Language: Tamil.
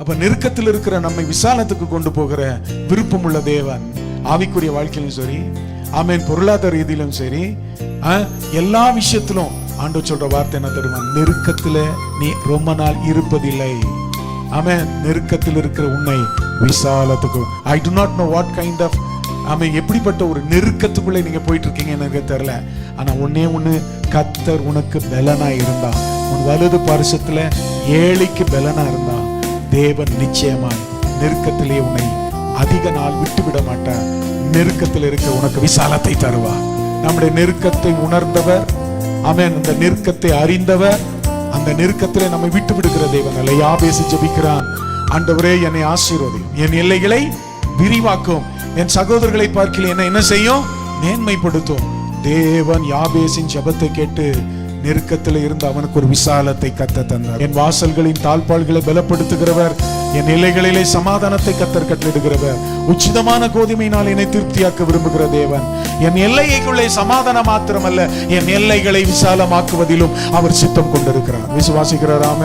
அப்ப நெருக்கத்தில் இருக்கிற நம்மை விசாலத்துக்கு கொண்டு போகிற விருப்பமுள்ள தேவன் ஆவிக்குரிய வாழ்க்கையிலும் சரி ஆமேன் பொருளாதார ரீதியிலும் சரி எல்லா விஷயத்திலும் ஆண்டு சொல்ற வார்த்தை என்ன தெரியுமா? நெருக்கத்துல நீ ரொம்ப நாள் இருப்பதில்லை. ஆமேன் நெருக்கத்தில் இருக்கிற உன்னை விசாலத்துக்கு. I do not know what kind of amen எப்படிப்பட்ட ஒரு நெருக்கத்துக்குள்ளே நீங்க போயிட்டு இருக்கீங்க எனக்கு தெரியல. ஆனா ஒன்னே ஒண்ணு கத்தர் உனக்கு பலனா இருந்தா உன் வலது பரிசத்துல ஏழைக்கு பலனா இருந்தா தேவன் நிச்சயமாய் நெருக்கத்திலே உன்னை அதிக நாள் விட்டு விட மாட்டார். நெருக்கத்தில் இருக்க உனக்கு விசாலத்தை தருவார். நம்முடைய நெருக்கத்தை உணர்ந்தவர் அவன் அந்த நெருக்கத்தை அறிந்தவர் அந்த நெருக்கத்திலே நம்மை விட்டு விடுகிற தேவன் அல்ல. யாபேசி ஜபிக்கிறான். ஆண்டவரே என்னை ஆசீர்வதியும். என் எல்லைகளை விரிவாக்கும். என் சகோதரர்களை பார்க்கல என்ன என்ன செய்யும்? மேன்மைப்படுத்தும். தேவன் யாபேசின் ஜெபத்தை கேட்டு நெருக்கத்தில் இருந்து அவனுக்கு ஒரு விசாலத்தை கத்த தந்தார். என் வாசல்களின் தாழ்பாள்களை பலப்படுத்துகிறவர் என் எல்லைகளிலே சமாதானத்தை கத்தர் கட்டிடுகிறவர் உச்சிதமான கோதுமையினால் என்னை திருப்தியாக்க விரும்புகிற தேவன். என் எல்லைக்குள்ளே சமாதானம் மாத்திரமல்ல என் எல்லைகளை விசாலமாக்குவதிலும் அவர் சித்தம் கொண்டிருக்கிறார். விசுவாசிக்கிறாராம